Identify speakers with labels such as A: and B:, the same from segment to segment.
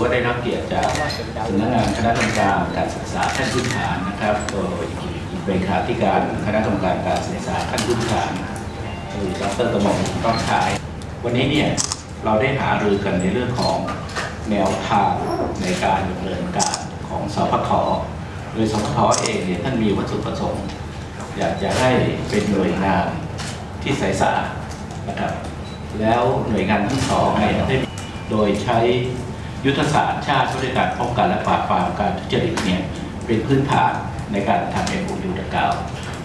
A: ว่าได้รับเกียรติจากสำนักงานคณะกรรมการการศึกษาขั้นพื้นฐานนะครับโดยเลขาธิการคณะกรรมการการศึกษาขั้นพื้นฐานคือดรตมงต้องชาย วันนี้เนี่ยเราได้หารือกันในเรื่องของแนวทางในการดำเนินการของสพทโดยสพทเองเนี่ยท่านมีวัตถุประสงค์ อยากจะให้เป็นหน่วยงานที่ใสสะอาดนะครับ แล้วหน่วยงานทั้งสองเนี่ยได้โดยใช้ ยุทธศาสตร์ชาติด้วยการป้องกันและปราบปรามการทุจริตเนี่ยเป็นพื้นฐานในการทำเอ็มบูยูดังกล่าว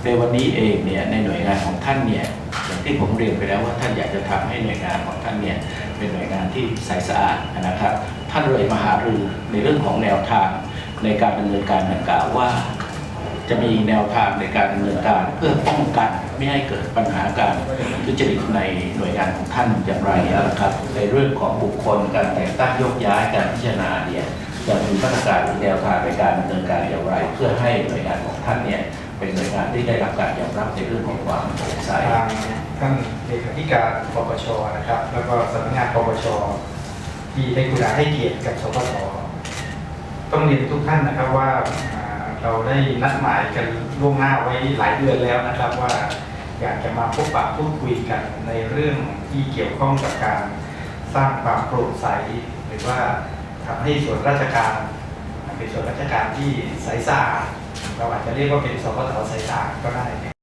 A: ในวันนี้เองเนี่ยในหน่วยงานของท่านเนี่ยอย่างที่ผมเรียนไปแล้วว่าท่านอยากจะทำให้หน่วยงานของท่านเนี่ยเป็นหน่วยงานที่ใสสะอาดนะครับ ท่านเลยมาหารือในเรื่องของแนวทางในการดำเนินการดังกล่าวว่า จะมีแนวทางในการดำเนินการเพื่อป้องกันไม่ให้เกิดปัญหาการทุจริตในหน่วยงานของท่านอย่างไรนะครับ ในเรื่องของบุคคลการแต่งตั้งยกย้ายการพิจารณาเนี่ยจะมีมาตรการหรือแนวทางในการดำเนินการอย่างไร เพื่อให้หน่วยงานของท่านเนี่ยเป็นหน่วยงานที่ได้รับการยอมรับในเรื่องของความโปร่งใส
B: ทางท่านเลขาธิการปปชนะครับ แล้วก็สำนักงานปปชที่ได้กุณาให้เกียรติกับสปทต้องเรียนทุกท่านนะครับว่า เราได้นัดหมายกันล่วงหน้าไว้หลายเดือนแล้วนะครับว่าอยากจะมาพบปะพูดคุยกันในเรื่องที่เกี่ยวข้องกับการสร้างความโปร่งใส หรือว่าทำให้ส่วนราชการเป็นส่วนราชการที่ใสสะอาดเราอาจจะเรียกว่าเป็นสพทใสสะอาดก็ได้